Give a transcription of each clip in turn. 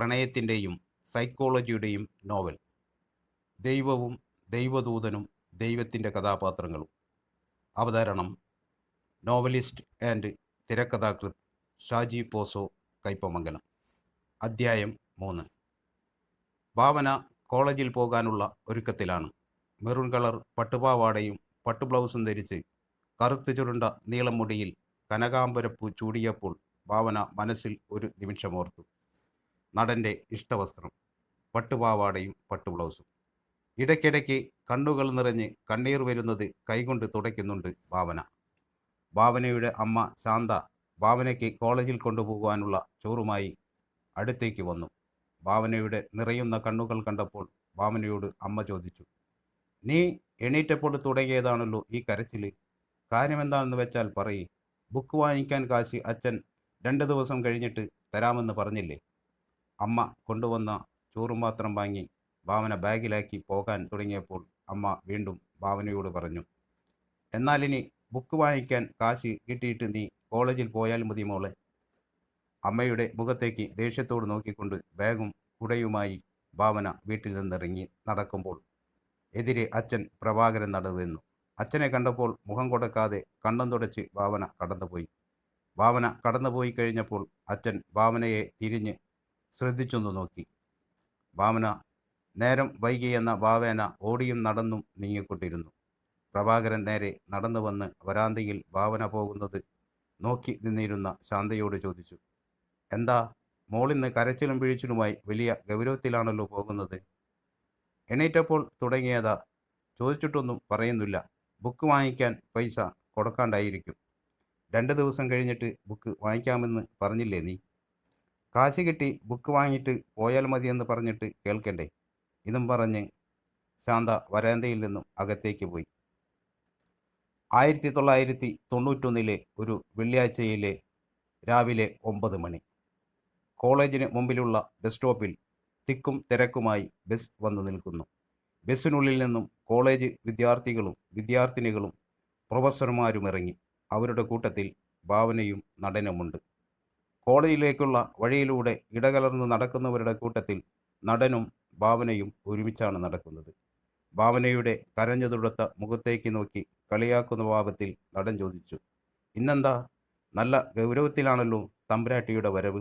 പ്രണയത്തിന്റെയും സൈക്കോളജിയുടെയും novel ദൈവവും ദൈവദൂതനും ദൈവത്തിന്റെ കഥാപാത്രങ്ങളും. അവതരണം നോവലിസ്റ്റ് ആൻഡ് തിരക്കഥാകൃത്ത് ഷാജി പോസോ കൈപ്പമംഗലം. അദ്ധ്യായം മൂന്ന്. ഭാവന കോളേജിൽ പോകാനുള്ള ഒരുക്കത്തിലാണ്. മെറൂൺ കളർ പട്ടുപാവാടയും പട്ടു ബ്ലൗസും ധരിച്ച് കറുത്തു ചുരുണ്ട നീളം മുടിയിൽ കനകാംബരപ്പൂ ചൂടിയപ്പോൾ ഭാവന മനസ്സിൽ ഒരു നിമിഷമോർത്തു. നടന്റെ ഇഷ്ടവസ്ത്രം പട്ടുപാവാടയും പട്ടു ബ്ലൗസും ഇടയ്ക്കിടയ്ക്ക് കണ്ണുകൾ നിറഞ്ഞ് കണ്ണീർ വരുന്നത് കൈകൊണ്ട് തുടയ്ക്കുന്നുണ്ട് ഭാവന. ഭാവനയുടെ അമ്മ ശാന്ത ഭാവനയ്ക്ക് കോളേജിൽ കൊണ്ടുപോകാനുള്ള ചോറുമായി അടുത്തേക്ക് വന്നു. ഭാവനയുടെ നിറയുന്ന കണ്ണുകൾ കണ്ടപ്പോൾ ഭാവനയോട് അമ്മ ചോദിച്ചു നീ എണീറ്റപ്പോൾ തുടങ്ങിയതാണല്ലോ ഈ കരച്ചിൽ കാര്യമെന്താണെന്ന് വെച്ചാൽ പറയ്. ബുക്ക് വാങ്ങിക്കാൻ കാശ് അച്ഛൻ രണ്ട് ദിവസം കഴിഞ്ഞിട്ട് തരാമെന്ന് പറഞ്ഞില്ലേ? അമ്മ കൊണ്ടുവന്ന ചോറും പാത്രം വാങ്ങി ഭാവന ബാഗിലാക്കി പോകാൻ തുടങ്ങിയപ്പോൾ അമ്മ വീണ്ടും ഭാവനയോട് പറഞ്ഞു എന്നാൽ ഇനി ബുക്ക് വാങ്ങിക്കാൻ കാശ് കിട്ടിയിട്ട് നീ കോളേജിൽ പോയാൽ മതി മോളെ. അമ്മയുടെ മുഖത്തേക്ക് ദേഷ്യത്തോട് നോക്കിക്കൊണ്ട് ബാഗും കുടയുമായി ഭാവന വീട്ടിൽ നിന്നിറങ്ങി നടക്കുമ്പോൾ എതിരെ അച്ഛൻ പ്രഭാകരൻ നടന്നു അച്ഛനെ കണ്ടപ്പോൾ മുഖം കൊടുക്കാതെ കണ്ണം തുടച്ച് ഭാവന കടന്നുപോയി. ഭാവന കടന്നുപോയി കഴിഞ്ഞപ്പോൾ അച്ഛൻ ഭാവനയെ തിരിഞ്ഞ് ശ്രദ്ധിച്ചൊന്നു നോക്കി. ഭാവന നേരം വൈകി എന്ന ഭാവേന ഓടിയും നടന്നും നീങ്ങിക്കൊണ്ടിരുന്നു. പ്രഭാകരൻ നേരെ നടന്നു വന്ന് വരാന്തയിൽ ഭാവന പോകുന്നത് നോക്കി നിന്നിരുന്ന ശാന്തയോട് ചോദിച്ചു എന്താ മോളിന്ന് കരച്ചിലും പിഴിച്ചിലുമായി വലിയ ഗൗരവത്തിലാണല്ലോ പോകുന്നത്? എണീറ്റപ്പോൾ തുടങ്ങിയതാ. ചോദിച്ചിട്ടൊന്നും പറയുന്നില്ല. ബുക്ക് വാങ്ങിക്കാൻ പൈസ കൊടുക്കാണ്ടായിരിക്കും. രണ്ട് ദിവസം കഴിഞ്ഞിട്ട് ബുക്ക് വാങ്ങിക്കാമെന്ന് പറഞ്ഞില്ലേ നീ? കാശ് കിട്ടി ബുക്ക് വാങ്ങിയിട്ട് പോയാൽ മതിയെന്ന് പറഞ്ഞിട്ട് കേൾക്കണ്ടേ? ഇതും പറഞ്ഞ് ശാന്ത വരാന്തയിൽ നിന്നും അകത്തേക്ക് പോയി. ആയിരത്തി തൊള്ളായിരത്തി തൊണ്ണൂറ്റൊന്നിലെ ഒരു വെള്ളിയാഴ്ചയിലെ രാവിലെ ഒമ്പത് മണി. കോളേജിന് മുമ്പിലുള്ള ബസ് സ്റ്റോപ്പിൽ തിക്കും തിരക്കുമായി ബസ് വന്നു നിൽക്കുന്നു. ബസ്സിനുള്ളിൽ നിന്നും കോളേജ് വിദ്യാർത്ഥികളും വിദ്യാർത്ഥിനികളും പ്രൊഫസർമാരും ഇറങ്ങി. അവരുടെ കൂട്ടത്തിൽ ഭാവനയും നടനുമുണ്ട്. കോളേജിലേക്കുള്ള വഴിയിലൂടെ ഇടകലർന്ന് നടക്കുന്നവരുടെ കൂട്ടത്തിൽ നടനും ഭാവനയും ഒരുമിച്ചാണ് നടക്കുന്നത്. ഭാവനയുടെ കരഞ്ഞു തുടുത്ത മുഖത്തേക്ക് നോക്കി കളിയാക്കുന്ന ഭാവത്തിൽ നടൻ ചോദിച്ചു ഇന്നെന്താ? നല്ല ഗൗരവത്തിലാണല്ലോ തമ്പുരാട്ടിയുടെ വരവ്.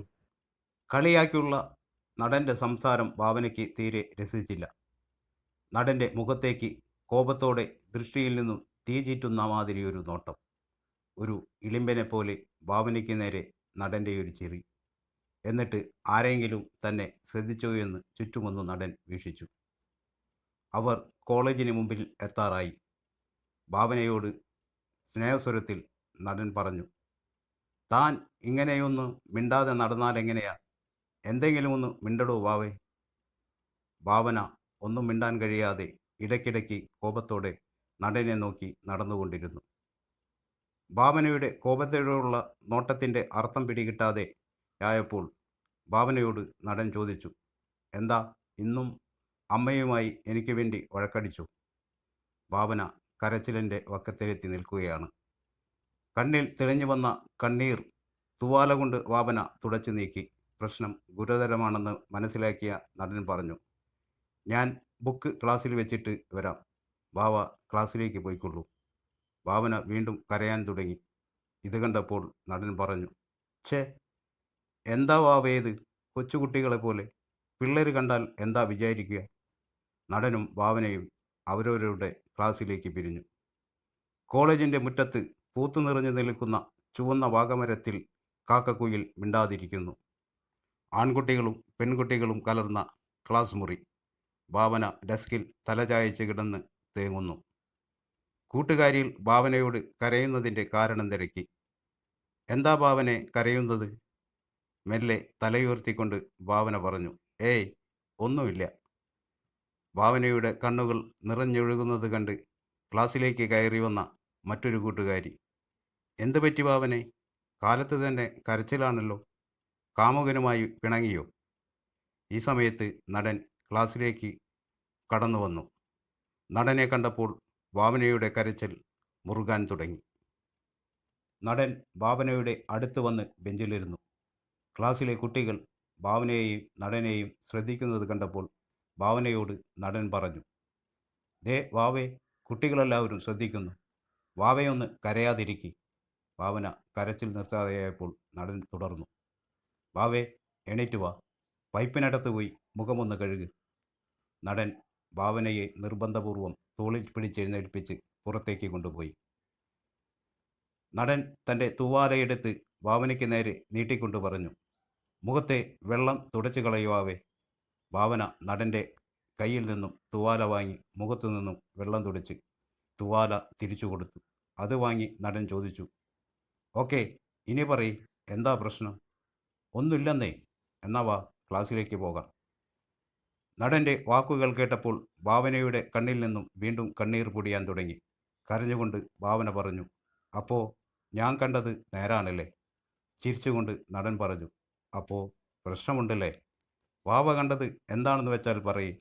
കളിയാക്കിയുള്ള നടന്റെ സംസാരം ഭാവനയ്ക്ക് തീരെ രസിച്ചില്ല. നടന്റെ മുഖത്തേക്ക് കോപത്തോടെ ദൃഷ്ടിയിൽ നിന്നും തീചീറ്റുന്ന മാതിരി ഒരു നോട്ടം. ഒരു ഇളിമ്പനെ പോലെ ഭാവനയ്ക്ക് നേരെ നടന്റെ ഒരു ചിരി എന്നിട്ട് ആരെങ്കിലും തന്നെ ശ്രദ്ധിച്ചോ എന്ന് ചുറ്റുമൊന്ന് നടൻ വീക്ഷിച്ചു. അവർ കോളേജിന് മുമ്പിൽ എത്താറായി. ഭാവനയോട് സ്നേഹസ്വരത്തിൽ നടൻ പറഞ്ഞു താൻ ഇങ്ങനെയൊന്ന് മിണ്ടാതെ നടന്നാൽ എങ്ങനെയാ? എന്തെങ്കിലും ഒന്ന് മിണ്ടടോ വാവേ ഭാവന ഒന്നും മിണ്ടാൻ കഴിയാതെ ഇടയ്ക്കിടയ്ക്ക് കോപത്തോടെ നടനെ നോക്കി നടന്നുകൊണ്ടിരുന്നു. ഭാവനയുടെ കോപത്തോടുള്ള നോട്ടത്തിന്റെ അർത്ഥം പിടികിട്ടാതെ ആയപ്പോൾ ഭാവനയോട് നടൻ ചോദിച്ചു എന്താ ഇന്നും അമ്മയുമായി എനിക്ക് വേണ്ടി വഴക്കടിച്ചു? ഭാവന കരച്ചിലിന്റെ വക്കത്തിലെത്തി നിൽക്കുകയാണ്. കണ്ണിൽ തെളിഞ്ഞു വന്ന കണ്ണീർ തുവാല കൊണ്ട് ഭാവന തുടച്ചു നീക്കി. പ്രശ്നം ഗുരുതരമാണെന്ന് മനസ്സിലാക്കിയ നടൻ പറഞ്ഞു ഞാൻ ബുക്ക് ക്ലാസ്സിൽ വെച്ചിട്ട് വരാം. ഭാവ ക്ലാസ്സിലേക്ക് പോയിക്കൊള്ളൂ. ഭാവന വീണ്ടും കരയാൻ തുടങ്ങി. ഇത് കണ്ടപ്പോൾ നടൻ പറഞ്ഞു ഛേ എന്താ വാവേത് കൊച്ചുകുട്ടികളെ പോലെ. പിള്ളേർ കണ്ടാൽ എന്താ വിചാരിക്കുക? നടനും ഭാവനയും അവരവരുടെ ക്ലാസ്സിലേക്ക് പിരിഞ്ഞു. കോളേജിന്റെ മുറ്റത്ത് പൂത്തു നിറഞ്ഞു നിൽക്കുന്ന ചുവന്ന വാഗമരത്തിൽ കാക്കക്കുയിൽ മിണ്ടാതിരിക്കുന്നു. ആൺകുട്ടികളും പെൺകുട്ടികളും കലർന്ന ക്ലാസ് മുറി. ഭാവന ഡെസ്കിൽ തലചായച്ച് കിടന്ന് തേങ്ങുന്നു. കൂട്ടുകാരിയിൽ ഭാവനയോട് കരയുന്നതിന്റെ കാരണം തിരക്കി. എന്താ ഭാവനെ കരയുന്നത്? മെല്ലെ തലയുയർത്തിക്കൊണ്ട് ഭാവന പറഞ്ഞു ഏയ് ഒന്നുമില്ല. ഭാവനയുടെ കണ്ണുകൾ നിറഞ്ഞൊഴുകുന്നത് കണ്ട് ക്ലാസ്സിലേക്ക് കയറി വന്ന മറ്റൊരു കൂട്ടുകാരി. എന്ത് പറ്റി ഭാവനെ? കാലത്ത് തന്നെ കരച്ചിലാണല്ലോ. കാമുകനുമായി പിണങ്ങിയോ? ഈ സമയത്ത് നടൻ ക്ലാസ്സിലേക്ക് കടന്നു വന്നു നടനെ കണ്ടപ്പോൾ ഭാവനയുടെ കരച്ചിൽ മുറുകാൻ തുടങ്ങി. നടൻ ഭാവനയുടെ അടുത്ത് വന്ന് ബെഞ്ചിലിരുന്നു. ക്ലാസ്സിലെ കുട്ടികൾ ഭാവനയെയും നടനെയും ശ്രദ്ധിക്കുന്നത് കണ്ടപ്പോൾ ഭാവനയോട് നടൻ പറഞ്ഞു ദേ വാവേ കുട്ടികളെല്ലാവരും ശ്രദ്ധിക്കുന്നു. വാവയൊന്ന് കരയാതിരിക്കി. ഭാവന കരച്ചിൽ നിർത്താതെയായപ്പോൾ നടൻ തുടർന്നു വാവേ എണീറ്റ് വാ. പൈപ്പിനടുത്ത് പോയി മുഖമൊന്ന് കഴുകി. നടൻ ഭാവനയെ നിർബന്ധപൂർവം തോളിൽ പിടിച്ചെഴുന്നേൽപ്പിച്ച് പുറത്തേക്ക് കൊണ്ടുപോയി. നടൻ തന്റെ തൂവാലയെടുത്ത് ഭാവനയ്ക്ക് നേരെ നീട്ടിക്കൊണ്ടു പറഞ്ഞു മുഖത്തെ വെള്ളം തുടച്ചു കളയുവാവേ. ഭാവന നടന്റെ കയ്യിൽ നിന്നും തൂവാല വാങ്ങി മുഖത്തു നിന്നും വെള്ളം തുടച്ച് തൂവാല തിരിച്ചു കൊടുത്തു. അത് വാങ്ങി നടൻ ചോദിച്ചു ഓക്കെ ഇനി പറയ് എന്താ പ്രശ്നം? ഒന്നുമില്ലെന്നേ എന്നാ വാ ക്ലാസ്സിലേക്ക് പോകാം. നടന്റെ വാക്കുകൾ കേട്ടപ്പോൾ ഭാവനയുടെ കണ്ണിൽ നിന്നും വീണ്ടും കണ്ണീർ പൊടിയാൻ തുടങ്ങി. കരഞ്ഞുകൊണ്ട് ഭാവന പറഞ്ഞു അപ്പോൾ ഞാൻ കണ്ടത് നേരാണല്ലേ? ചിരിച്ചുകൊണ്ട് നടൻ പറഞ്ഞു അപ്പോൾ പ്രശ്നമുണ്ടല്ലേ? വാവ കണ്ടത് എന്താണെന്ന് വെച്ചാൽ പറയും.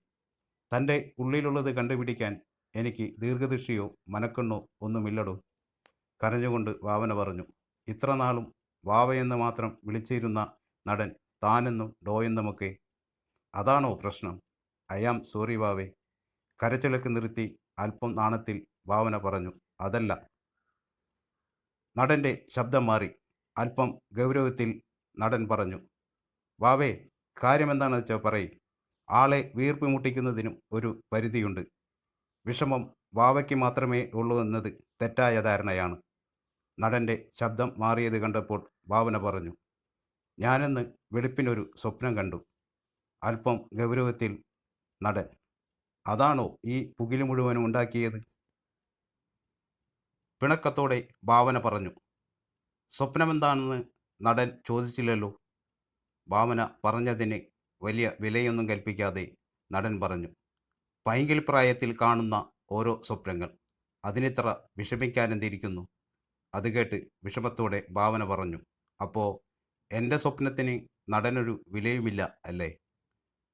തന്റെ ഉള്ളിലുള്ളത് കണ്ടുപിടിക്കാൻ എനിക്ക് ദീർഘദൃഷ്ടിയോ മനക്കണ്ണോ ഒന്നുമില്ലടോ. കരഞ്ഞുകൊണ്ട് വാവന പറഞ്ഞു ഇത്ര നാളും വാവയെന്ന് മാത്രം വിളിച്ചിരുന്ന നടൻ താനെന്നും ഡോയെന്നുമൊക്കെ അതാണോ പ്രശ്നം? ആം സോറി വാവേ. കരച്ചിളക്ക് നിർത്തി അല്പം നാണത്തിൽ ഭാവന പറഞ്ഞു അതല്ല. നടന്റെ ശബ്ദം മാറി. അല്പം ഗൗരവത്തിൽ നടൻ പറഞ്ഞു വാവേ കാര്യമെന്താണെന്ന് വെച്ചാൽ പറയും. ആളെ വീർപ്പ് മുട്ടിക്കുന്നതിനും ഒരു പരിധിയുണ്ട്. വിഷമം വാവയ്ക്ക് മാത്രമേ ഉള്ളൂ എന്നത് തെറ്റായ ധാരണയാണ്. നടന്റെ ശബ്ദം മാറിയത് കണ്ടപ്പോൾ ഭാവന പറഞ്ഞു ഞാനെന്ന് വെളുപ്പിനൊരു സ്വപ്നം കണ്ടു. അല്പം ഗൗരവത്തിൽ നടൻ. അതാണോ ഈ പുകിൽ മുഴുവനും ഉണ്ടാക്കിയത്? പിണക്കത്തോടെ ഭാവന പറഞ്ഞു. സ്വപ്നമെന്താണെന്ന് നടൻ ചോദിച്ചില്ലല്ലോ. ഭാവന പറഞ്ഞതിന് വലിയ വിലയൊന്നും കൽപ്പിക്കാതെ നടൻ പറഞ്ഞു. പൈങ്കിൾ പ്രായത്തിൽ കാണുന്ന ഓരോ സ്വപ്നങ്ങൾ. അതിനിത്ര വിഷമിക്കാനെന്തിരിക്കുന്നു അത് കേട്ട് വിഷമത്തോടെ ഭാവന പറഞ്ഞു. അപ്പോൾ എന്റെ സ്വപ്നത്തിന് നടനൊരു വിലയുമില്ല അല്ലേ?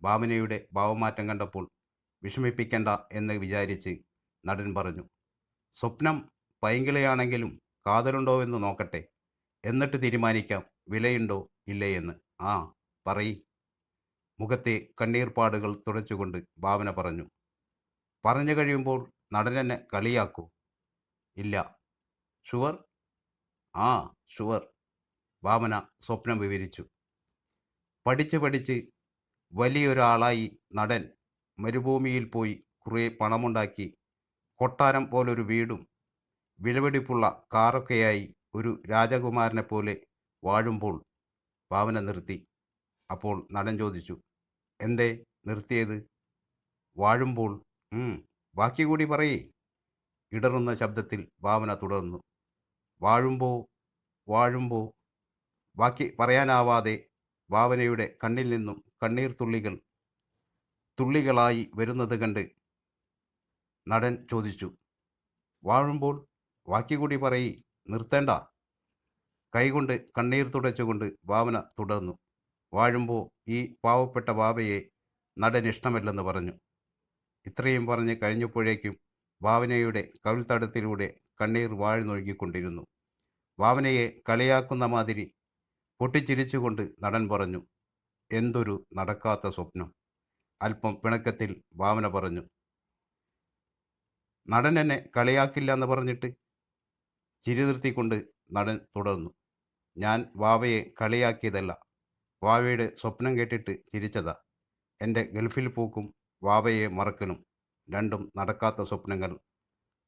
ഭാവനയുടെ ഭാവമാറ്റം കണ്ടപ്പോൾ വിഷമിപ്പിക്കണ്ട എന്ന് വിചാരിച്ച് നടൻ പറഞ്ഞു. സ്വപ്നം പൈങ്കിളയാണെങ്കിലും കാതലുണ്ടോ എന്ന് നോക്കട്ടെ. എന്നിട്ട് തീരുമാനിക്കാം വിലയുണ്ടോ ഇല്ലയെന്ന്. ആ പറയി. മുഖത്തെ കണ്ണീർപ്പാടുകൾ തുടച്ചുകൊണ്ട് ഭാവന പറഞ്ഞു. പറഞ്ഞു കഴിയുമ്പോൾ നടനെന്നെ കളിയാക്കൂ. ഇല്ല. ഷുവർ? ആ ഷുവർ. ഭാവന സ്വപ്നം വിവരിച്ചു. പഠിച്ച് പഠിച്ച് വലിയൊരാളായി നടൻ മരുഭൂമിയിൽ പോയി കുറേ പണമുണ്ടാക്കി കൊട്ടാരം പോലൊരു വീടും വിലവെടിപ്പുള്ള കാറൊക്കെയായി ഒരു രാജകുമാരനെ പോലെ വാഴുമ്പോൾ ഭാവന നിർത്തി. അപ്പോൾ നടൻ ചോദിച്ചു എന്തേ നിർത്തിയത്? വാഴുമ്പോൾ ബാക്കി കൂടി പറയേ ഇടറുന്ന ശബ്ദത്തിൽ ഭാവന തുടർന്നു. വാഴുമ്പോ വാഴുമ്പോ ബാക്കി പറയാനാവാതെ ഭാവനയുടെ കണ്ണിൽ നിന്നും കണ്ണീർ തുള്ളികൾ തുള്ളികളായി വരുന്നത് കണ്ട് നടൻ ചോദിച്ചു വാഴുമ്പോൾ വാക്കി കൂടി പറയി നിർത്തേണ്ട കൈകൊണ്ട് കണ്ണീർ തുടച്ചുകൊണ്ട് ഭാവന തുടർന്നു. വാഴുമ്പോൾ ഈ പാവപ്പെട്ട ബാബയെ നടൻ ഇഷ്ടമല്ലെന്ന് പറഞ്ഞു. ഇത്രയും പറഞ്ഞ് കഴിഞ്ഞപ്പോഴേക്കും ഭാവനയുടെ കവിൾത്തടത്തിലൂടെ കണ്ണീർ വാഴ്ന്നൊഴുകിക്കൊണ്ടിരുന്നു. ഭാവനയെ കളിയാക്കുന്ന മാതിരി പൊട്ടിച്ചിരിച്ചുകൊണ്ട് നടൻ പറഞ്ഞു എന്തൊരു നടക്കാത്ത സ്വപ്നം. അല്പം പിണക്കത്തിൽ ഭാവന പറഞ്ഞു നടൻ എന്നെ കളിയാക്കില്ല എന്ന് പറഞ്ഞിട്ട്? ചിരി നിർത്തിക്കൊണ്ട് നടൻ തുടർന്നു ഞാൻ വാവയെ കളിയാക്കിയതല്ല വാവയുടെ സ്വപ്നം കേട്ടിട്ട് ചിരിച്ചതാ. എന്റെ ഗൾഫിൽ പോക്കും വാവയെ മറക്കലും രണ്ടും നടക്കാത്ത സ്വപ്നങ്ങൾ.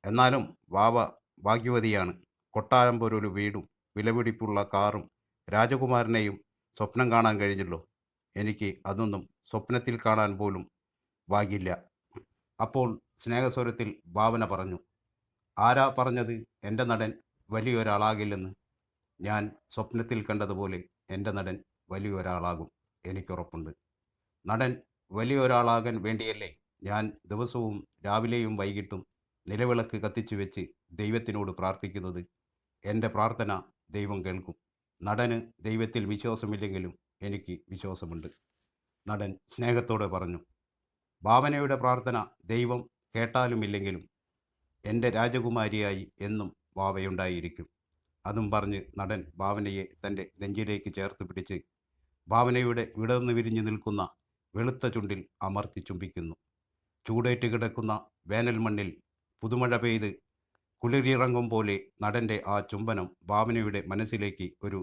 എന്നാലും വാവ ഭാഗ്യവതിയാണ്. കൊട്ടാരം പോലൊരു വീടും വിലപിടിപ്പുള്ള കാറും രാജകുമാരനെയും സ്വപ്നം കാണാൻ കഴിഞ്ഞല്ലോ. എനിക്ക് അതൊന്നും സ്വപ്നത്തിൽ കാണാൻ പോലും വാകില്ല അപ്പോൾ സ്നേഹസ്വരത്തിൽ ഭാവന പറഞ്ഞു ആരാ പറഞ്ഞത് എന്റെ നടൻ വലിയൊരാളാകില്ലെന്ന്? ഞാൻ സ്വപ്നത്തിൽ കണ്ടതുപോലെ എന്റെ നടൻ വലിയൊരാളാകും എനിക്കുറപ്പുണ്ട്. നടൻ വലിയൊരാളാകാൻ വേണ്ടിയല്ലേ ഞാൻ ദിവസവും രാവിലെയും വൈകിട്ടും നിലവിളക്ക് കത്തിച്ചു വെച്ച് ദൈവത്തിനോട് പ്രാർത്ഥിക്കുന്നത്? എന്റെ പ്രാർത്ഥന ദൈവം കേൾക്കും. നടന് ദൈവത്തിൽ വിശ്വാസമില്ലെങ്കിലും എനിക്ക് വിശ്വാസമുണ്ട്. നടൻ സ്നേഹത്തോടെ പറഞ്ഞു ഭാവനയുടെ പ്രാർത്ഥന ദൈവം കേട്ടാലും ഇല്ലെങ്കിലും എന്റെ രാജകുമാരിയായി എന്നും ഭാവയുണ്ടായിരിക്കും അതും പറഞ്ഞ് നടൻ ഭാവനയെ തന്റെ നെഞ്ചിലേക്ക് ചേർത്ത് പിടിച്ച് ഭാവനയുടെ വിടർന്നു വിരിഞ്ഞു നിൽക്കുന്ന വെളുത്ത ചുണ്ടിൽ അമർത്തി ചുംബിക്കുന്നു. ചൂടേറ്റ് കിടക്കുന്ന വേനൽ മണ്ണിൽ പുതുമഴ പെയ്ത് കുളിരിറങ്ങും പോലെ നടന്റെ ആ ചുംബനം ഭാവനയുടെ മനസ്സിലേക്ക് ഒരു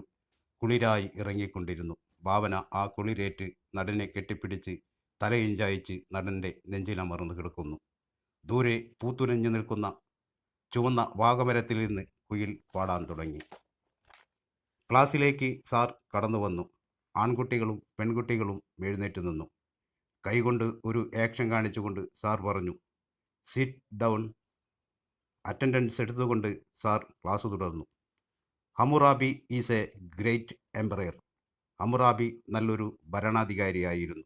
കുളിരായി ഇറങ്ങിക്കൊണ്ടിരുന്നു. ഭാവന ആ കുളിരേറ്റ് നടനെ കെട്ടിപ്പിടിച്ച് തലയിഞ്ചായിച്ച് നടന്റെ നെഞ്ചിലമർന്നു കിടക്കുന്നു. ദൂരെ പൂത്തുലഞ്ഞു നിൽക്കുന്ന ചുവന്ന വാഗമരത്തിൽ നിന്ന് കുയിൽ പാടാൻ തുടങ്ങി. ക്ലാസ്സിലേക്ക് സാർ കടന്നു വന്നു ആൺകുട്ടികളും പെൺകുട്ടികളും എഴുന്നേറ്റ് നിന്നു. കൈകൊണ്ട് ഒരു ആക്ഷൻ കാണിച്ചുകൊണ്ട് സാർ പറഞ്ഞു സിറ്റ് ഡൗൺ അറ്റൻഡൻസ് എടുത്തുകൊണ്ട് സാർ ക്ലാസ് തുടർന്നു. Hammurabi is a great emperor Hammurabi നല്ലൊരു ഭരണാധികാരിയായിരുന്നു.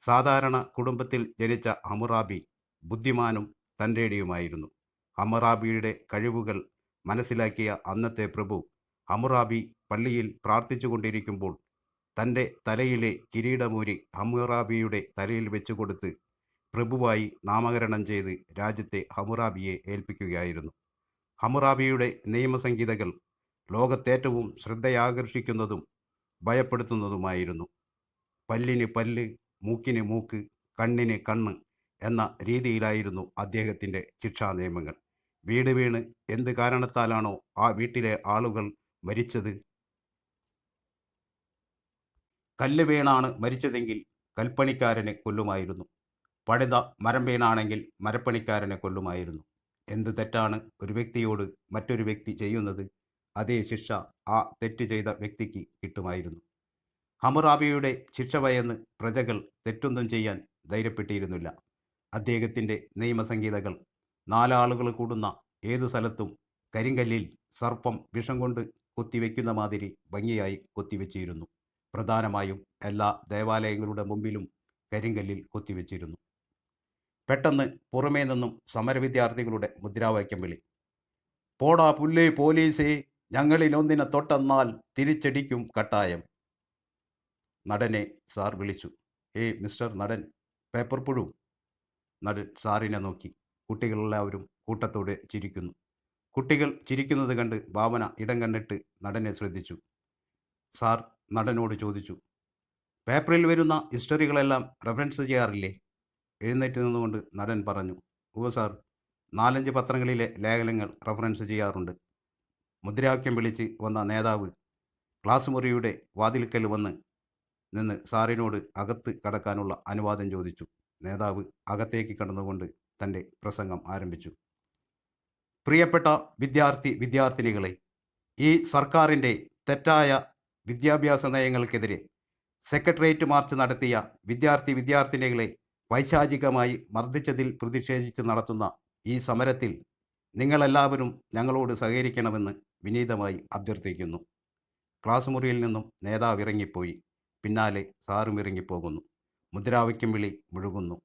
സാധാരണ കുടുംബത്തിൽ ജനിച്ച ഹമുറാബി ബുദ്ധിമാനും തന്റെടിയുമായിരുന്നു. ഹമുറാബിയുടെ കഴിവുകൾ മനസ്സിലാക്കിയ അന്നത്തെ പ്രഭു ഹമുറാബി പള്ളിയിൽ പ്രാർത്ഥിച്ചുകൊണ്ടിരിക്കുമ്പോൾ തന്റെ തലയിലെ കിരീടമൂരി ഹമുറാബിയുടെ തലയിൽ വെച്ചു കൊടുത്ത് പ്രഭുവായി നാമകരണം ചെയ്ത് രാജ്യത്തെ ഹമുറാബിയെ ഏൽപ്പിക്കുകയായിരുന്നു. ഹമുറാബിയുടെ നിയമസംഹിതകൾ ലോകത്തേറ്റവും ശ്രദ്ധയാകർഷിക്കുന്നതും ഭയപ്പെടുത്തുന്നതുമായിരുന്നു. പല്ലിന് പല്ല് മൂക്കിന് മൂക്ക് കണ്ണിന് കണ്ണ് എന്ന രീതിയിലായിരുന്നു അദ്ദേഹത്തിന്റെ ശിക്ഷാ നിയമങ്ങൾ വീട് വീണ് എന്ത് കാരണത്താലാണോ ആ വീട്ടിലെ ആളുകൾ മരിച്ചത്? കല്ല് വീണാണ് മരിച്ചതെങ്കിൽ കൽപ്പണിക്കാരനെ കൊല്ലുമായിരുന്നു. പഴുത മരം വീണാണെങ്കിൽ മരപ്പണിക്കാരനെ കൊല്ലുമായിരുന്നു. എന്ത് തെറ്റാണ് ഒരു വ്യക്തിയോട് മറ്റൊരു വ്യക്തി ചെയ്യുന്നത്? അതേ ശിക്ഷ ആ തെറ്റ് ചെയ്ത വ്യക്തിക്ക് കിട്ടുമായിരുന്നു. ഹമുറാബിയുടെ ശിക്ഷ ഭയന്ന് പ്രജകൾ തെറ്റൊന്നും ചെയ്യാൻ ധൈര്യപ്പെട്ടിരുന്നില്ല. അദ്ദേഹത്തിന്റെ നിയമസംഹിതകൾ നാലാളുകൾ കൂടുന്ന ഏതു സ്ഥലത്തും കരിങ്കല്ലിൽ സർപ്പം വിഷം കൊണ്ട് കൊത്തിവെക്കുന്ന മാതിരി ഭംഗിയായി കൊത്തിവെച്ചിരുന്നു. പ്രധാനമായും എല്ലാ ദേവാലയങ്ങളുടെ മുമ്പിലും കരിങ്കല്ലിൽ കൊത്തിവെച്ചിരുന്നു. പെട്ടെന്ന് പുറമേ നിന്നും സമരവിദ്യാർത്ഥികളുടെ മുദ്രാവാക്യം വിളി. പോടാ പുല്ലേ പോലീസേ ഞങ്ങളിൽ ഒന്നിനെ തൊട്ടെന്നാൽ തിരിച്ചടിക്കും കട്ടായം. നടനെ സാർ വിളിച്ചു. ഏ മിസ്റ്റർ നടൻ പേപ്പർ പുഴു. നടൻ സാറിനെ നോക്കി. കുട്ടികളെല്ലാവരും കൂട്ടത്തോടെ ചിരിക്കുന്നു. കുട്ടികൾ ചിരിക്കുന്നത് കണ്ട് ഭാവന ഇടം കണ്ടിട്ട് നടനെ ശ്രദ്ധിച്ചു. സാർ നടനോട് ചോദിച്ചു. പേപ്പറിൽ വരുന്ന ഹിസ്റ്ററികളെല്ലാം റെഫറൻസ് ചെയ്യാറില്ലേ? എഴുന്നേറ്റ് നിന്നുകൊണ്ട് നടൻ പറഞ്ഞു ഉവ സാർ നാലഞ്ച് പത്രങ്ങളിലെ ലേഖനങ്ങൾ റെഫറൻസ് ചെയ്യാറുണ്ട്. മുദ്രാവാക്യം വിളിച്ച് വന്ന നേതാവ് ക്ലാസ് മുറിയുടെ വാതിൽക്കൽ വന്ന് നിന്ന് സാറിനോട് അകത്ത് കടക്കാനുള്ള അനുവാദം ചോദിച്ചു. നേതാവ് അകത്തേക്ക് കടന്നുകൊണ്ട് തന്റെ പ്രസംഗം ആരംഭിച്ചു. പ്രിയപ്പെട്ട വിദ്യാർത്ഥി വിദ്യാർത്ഥിനികളെ ഈ സർക്കാരിന്റെ തെറ്റായ വിദ്യാഭ്യാസ നയങ്ങൾക്കെതിരെ സെക്രട്ടേറിയറ്റ് മാർച്ച് നടത്തിയ വിദ്യാർത്ഥി വിദ്യാർത്ഥിനികളെ വൈശാചികമായി മർദ്ദിച്ചതിൽ പ്രതിഷേധിച്ച് നടത്തുന്ന ഈ സമരത്തിൽ നിങ്ങളെല്ലാവരും ഞങ്ങളോട് സഹകരിക്കണമെന്ന് വിനീതമായി അഭ്യർത്ഥിക്കുന്നു. ക്ലാസ് മുറിയിൽ നിന്നും നേതാവ് ഇറങ്ങിപ്പോയി. പിന്നാലെ സാറും ഇറങ്ങിപ്പോകുന്നു. മുദ്രാവാക്യം വിളി മുഴുകുന്നു.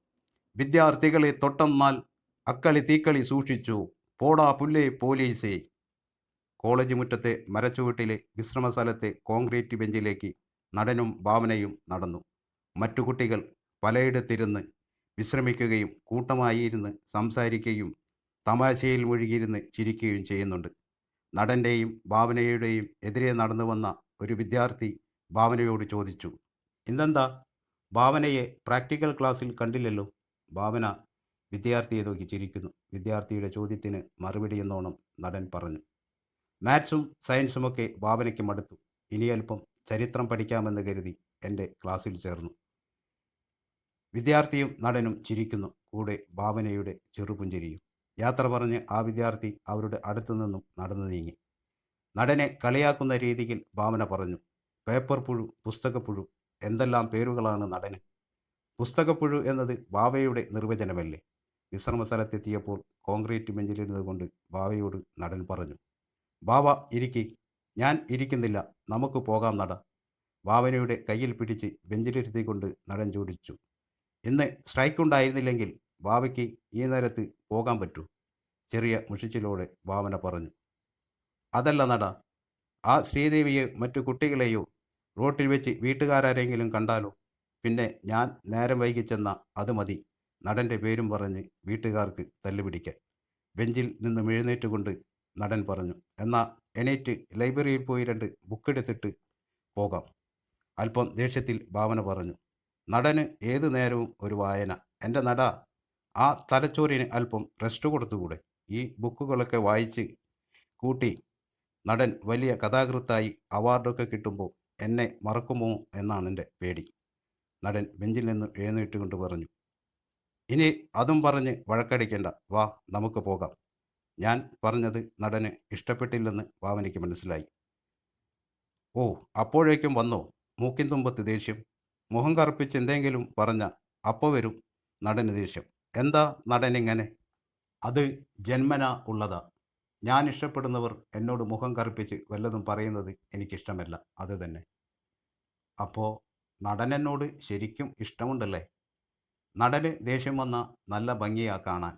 വിദ്യാർത്ഥികളെ തൊട്ടെന്നാൽ അക്കളി തീക്കളി സൂക്ഷിച്ചു. പോടാ പുല്ലേ പോലീസേ. കോളേജ് മുറ്റത്തെ മരച്ചുവട്ടിലെ വിശ്രമസ്ഥലത്തെ കോൺക്രീറ്റ് ബെഞ്ചിലേക്ക് നടനും ഭാവനയും നടന്നു. മറ്റു കുട്ടികൾ പലയിടത്തിരുന്ന് വിശ്രമിക്കുകയും കൂട്ടമായി ഇരുന്ന് സംസാരിക്കുകയും തമാശയിൽ മുഴുകിയിരുന്ന് ചിരിക്കുകയും ചെയ്യുന്നുണ്ട്. നടന്റെയും ഭാവനയുടെയും എതിരെ നടന്നു വന്ന ഒരു വിദ്യാർത്ഥി ഭാവനയോട് ചോദിച്ചു ഇന്നെന്താ? ഭാവനയെ പ്രാക്ടിക്കൽ ക്ലാസ്സിൽ കണ്ടില്ലല്ലോ? ഭാവന വിദ്യാർത്ഥിയെ നോക്കി ചിരിക്കുന്നു. വിദ്യാർത്ഥിയുടെ ചോദ്യത്തിന് മറുപടി എന്നോണം നടൻ പറഞ്ഞു. മാത്സും സയൻസുമൊക്കെ ഭാവനയ്ക്ക് മടുത്തു. ഇനി അല്പം ചരിത്രം പഠിക്കാമെന്ന് കരുതി എന്റെ ക്ലാസ്സിൽ ചേർന്നു. വിദ്യാർത്ഥിയും നടനും ചിരിക്കുന്നു. കൂടെ ഭാവനയുടെ ചെറുപുഞ്ചിരിയും. യാത്ര പറഞ്ഞ് ആ വിദ്യാർത്ഥി അവരുടെ അടുത്തു നിന്നും നടന്നു നീങ്ങി. നടനെ കളിയാക്കുന്ന രീതിയിൽ ഭാവന പറഞ്ഞു. പേപ്പർ പുഴു പുസ്തകപ്പുഴു എന്തെല്ലാം പേരുകളാണ് നടന്? പുസ്തകപ്പുഴു എന്നത് ബാവയുടെ നിർവചനമല്ലേ? വിശ്രമ സ്ഥലത്തെത്തിയപ്പോൾ കോൺക്രീറ്റ് മെഞ്ചിലിരുന്നത് കൊണ്ട് ബാവയോട് നടൻ പറഞ്ഞു. ബാവ ഇരിക്കി. ഞാൻ ഇരിക്കുന്നില്ല. നമുക്ക് പോകാം നട. ഭാവനയുടെ കയ്യിൽ പിടിച്ച് ബെഞ്ചിലിരുത്തിക്കൊണ്ട് നടൻ ചോദിച്ചു. ഇന്ന് സ്ട്രൈക്ക് ഉണ്ടായിരുന്നില്ലെങ്കിൽ വാവയ്ക്ക് ഈ നേരത്ത് പോകാൻ പറ്റൂ. ചെറിയ മുഷിച്ചിലോടെ ഭാവന പറഞ്ഞു. അതല്ല നട. ആ ശ്രീദേവിയെ മറ്റു കുട്ടികളെയോ റോട്ടിൽ വെച്ച് വീട്ടുകാരെങ്കിലും കണ്ടാലോ? പിന്നെ ഞാൻ നേരം വൈകിച്ചെന്ന അത് മതി. നടന്റെ പേരും പറഞ്ഞ് വീട്ടുകാർക്ക് തല്ലുപിടിക്കാൻ. ബെഞ്ചിൽ നിന്ന് എഴുന്നേറ്റുകൊണ്ട് നടൻ പറഞ്ഞു എന്നാൽ എണീറ്റ് ലൈബ്രറിയിൽ പോയി രണ്ട് ബുക്കെടുത്തിട്ട് പോകാം. അല്പം ദേഷ്യത്തിൽ ഭാവന പറഞ്ഞു നടന് ഏതു നേരവും ഒരു വായന. എന്റെ നട ആ തലച്ചോറിന് അല്പം റെസ്റ്റ് കൊടുത്തുകൂടെ? ഈ ബുക്കുകളൊക്കെ വായിച്ച് കൂട്ടി നടൻ വലിയ കഥാകൃത്തായി അവാർഡൊക്കെ കിട്ടുമ്പോൾ എന്നെ മറക്കുമോ എന്നാണ് എന്റെ പേടി. നടൻ ബെഞ്ചിൽ നിന്ന് എഴുന്നേറ്റുകൊണ്ട് പറഞ്ഞു ഇനി അതും പറഞ്ഞ് വഴക്കടിക്കേണ്ട. വാ നമുക്ക് പോകാം. ഞാൻ പറഞ്ഞത് നടന് ഇഷ്ടപ്പെട്ടില്ലെന്ന് ഭാവനയ്ക്ക് മനസ്സിലായി. ഓ അപ്പോഴേക്കും വന്നോ? മൂക്കിൻ തുമ്പത്ത് ദേഷ്യം. മുഖം കറുപ്പിച്ച് എന്തെങ്കിലും പറഞ്ഞ അപ്പോൾ വരും നടന് ദേഷ്യം. എന്താ നടനിങ്ങനെ അത് ജന്മന ഉള്ളതാ. ഞാൻ ഇഷ്ടപ്പെടുന്നവർ എന്നോട് മുഖം കറുപ്പിച്ച് വല്ലതും പറയുന്നത് എനിക്കിഷ്ടമല്ല. അത് തന്നെ. അപ്പോൾ നടനെന്നോട് ശരിക്കും ഇഷ്ടമുണ്ടല്ലേ? നടന് ദേഷ്യം വന്ന നല്ല ഭംഗിയാ കാണാൻ.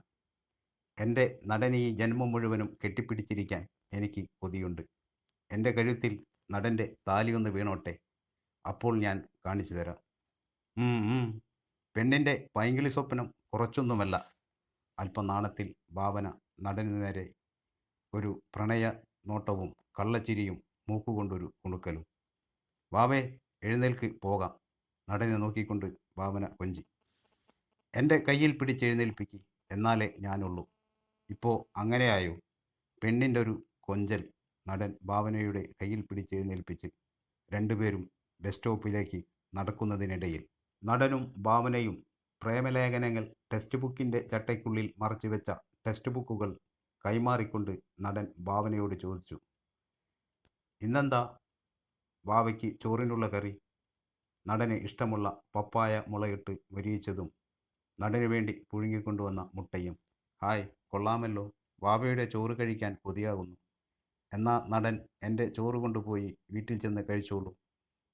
എന്റെ നടനെ ഈ ജന്മം മുഴുവനും കെട്ടിപ്പിടിച്ചിരിക്കാൻ എനിക്ക് കൊതിയുണ്ട്. എന്റെ കഴുത്തിൽ നടന്റെ താലിയൊന്ന് വീണോട്ടെ? അപ്പോൾ ഞാൻ കാണിച്ചു തരാം. പെണ്ണിന്റെ പൈങ്കിളി സ്വപ്നം കുറച്ചൊന്നുമല്ല. അല്പനാണത്തിൽ ഭാവന നടന് നേരെ ഒരു പ്രണയ നോട്ടവും കള്ളച്ചിരിയും മൂക്കുകൊണ്ടൊരു കുണുക്കലും. വാവേ എഴുന്നേൽക്ക് പോകാം. നടനെ നോക്കിക്കൊണ്ട് ഭാവന കൊഞ്ചി. എന്റെ കയ്യിൽ പിടിച്ച് പിടിച്ചെഴുന്നേൽപ്പിക്ക് എന്നാലേ ഞാനുള്ളൂ. ഇപ്പോൾ അങ്ങനെയായോ? പെണ്ണിന്റെ ഒരു കൊഞ്ചൽ. നടൻ ഭാവനയുടെ കയ്യിൽ പിടിച്ചെഴുന്നേൽപ്പിച്ച് രണ്ടുപേരും ബസ് സ്റ്റോപ്പിലേക്ക് നടക്കുന്നതിനിടയിൽ നടനും ഭാവനയും പ്രേമലേഖനങ്ങൾ ടെക്സ്റ്റ് ബുക്കിന്റെ ചട്ടയ്ക്കുള്ളിൽ മറച്ചു വെച്ച ടെക്സ്റ്റ് ബുക്കുകൾ കൈമാറിക്കൊണ്ട് നടൻ ഭാവനയോട് ചോദിച്ചു ഇന്നെന്താ ഭാവയ്ക്ക് ചോറിനുള്ള കറി? നടന് ഇഷ്ടമുള്ള പപ്പായ മുളയിട്ട് വരിയിച്ചതും നടന് വേണ്ടി പുഴുങ്ങിക്കൊണ്ടുവന്ന മുട്ടയും. ഹായ് കൊള്ളാമല്ലോ. വാവയുടെ ചോറ് കഴിക്കാൻ കൊതിയാകുന്നു. എന്നാ നടൻ എന്റെ ചോറ് കൊണ്ടുപോയി വീട്ടിൽ ചെന്ന് കഴിച്ചോളൂ.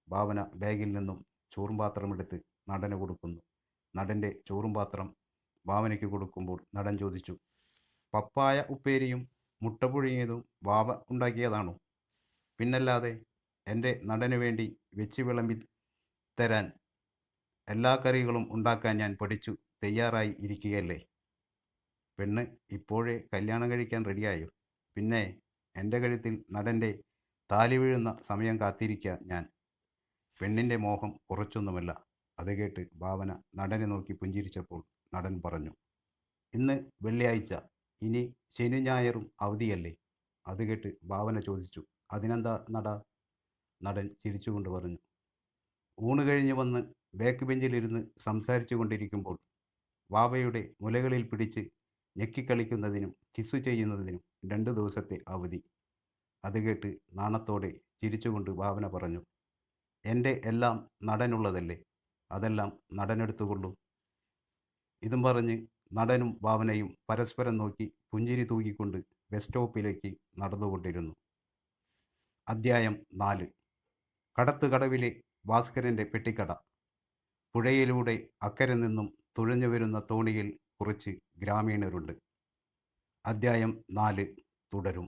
ഭാവന ബാഗിൽ നിന്നും ചോറും പാത്രമെടുത്ത് നടന് കൊടുക്കുന്നു. നടന്റെ ചോറും പാത്രം ഭാവനയ്ക്ക് കൊടുക്കുമ്പോൾ നടൻ ചോദിച്ചു പപ്പായ ഉപ്പേരിയും മുട്ട പുഴുങ്ങിയതും വാവ ഉണ്ടാക്കിയതാണോ? പിന്നല്ലാതെ എന്റെ നടന് വേണ്ടി വെച്ച് വിളമ്പി തരാൻ എല്ലാ കറികളും ഉണ്ടാക്കാൻ ഞാൻ പഠിച്ചു തയ്യാറായി ഇരിക്കുകയല്ലേ പെണ്ണ് ഇപ്പോഴേ കല്യാണം കഴിക്കാൻ റെഡിയായോ? പിന്നെ എന്റെ കഴുത്തിൽ നടന്റെ താലി വീഴുന്ന സമയം കാത്തിരിക്കുക ഞാൻ. പെണ്ണിന്റെ മോഹം കുറച്ചൊന്നുമല്ല. അത് കേട്ട് ഭാവന നടനെ നോക്കി പുഞ്ചിരിച്ചപ്പോൾ നടൻ പറഞ്ഞു ഇന്ന് വെള്ളിയാഴ്ച. ഇനി ശനി ഞായറും അവധിയല്ലേ? അത് കേട്ട് ഭാവന ചോദിച്ചു അതിനെന്താ നട? നടൻ ചിരിച്ചുകൊണ്ട് പറഞ്ഞു ഊണ് കഴിഞ്ഞ് വന്ന് ബാക്ക് ബെഞ്ചിലിരുന്ന് സംസാരിച്ചു കൊണ്ടിരിക്കുമ്പോൾ വാവയുടെ മുലകളിൽ പിടിച്ച് ഞെക്കിക്കളിക്കുന്നതിനും കിസ് ചെയ്യുന്നതിനും രണ്ട് ദിവസത്തെ അവധി. അത് കേട്ട് നാണത്തോടെ ചിരിച്ചുകൊണ്ട് ഭാവന പറഞ്ഞു എന്റെ എല്ലാം നടനുള്ളതല്ലേ? അതെല്ലാം നടനെടുത്തുകൊള്ളൂ ഇതും പറഞ്ഞ് നടനും ഭാവനയും പരസ്പരം നോക്കി പുഞ്ചിരി തൂക്കിക്കൊണ്ട് ബസ് സ്റ്റോപ്പിലേക്ക് നടന്നുകൊണ്ടിരുന്നു. അദ്ധ്യായം നാല്. കടത്തുകടവിലെ ഭാസ്കരന്റെ പെട്ടിക്കട. പുഴയിലൂടെ അക്കരെ നിന്നും തുഴഞ്ഞു വരുന്ന തോണിയിൽ കുറച്ച് ഗ്രാമീണരുണ്ട്. അദ്ധ്യായം നാല്. തുടരും.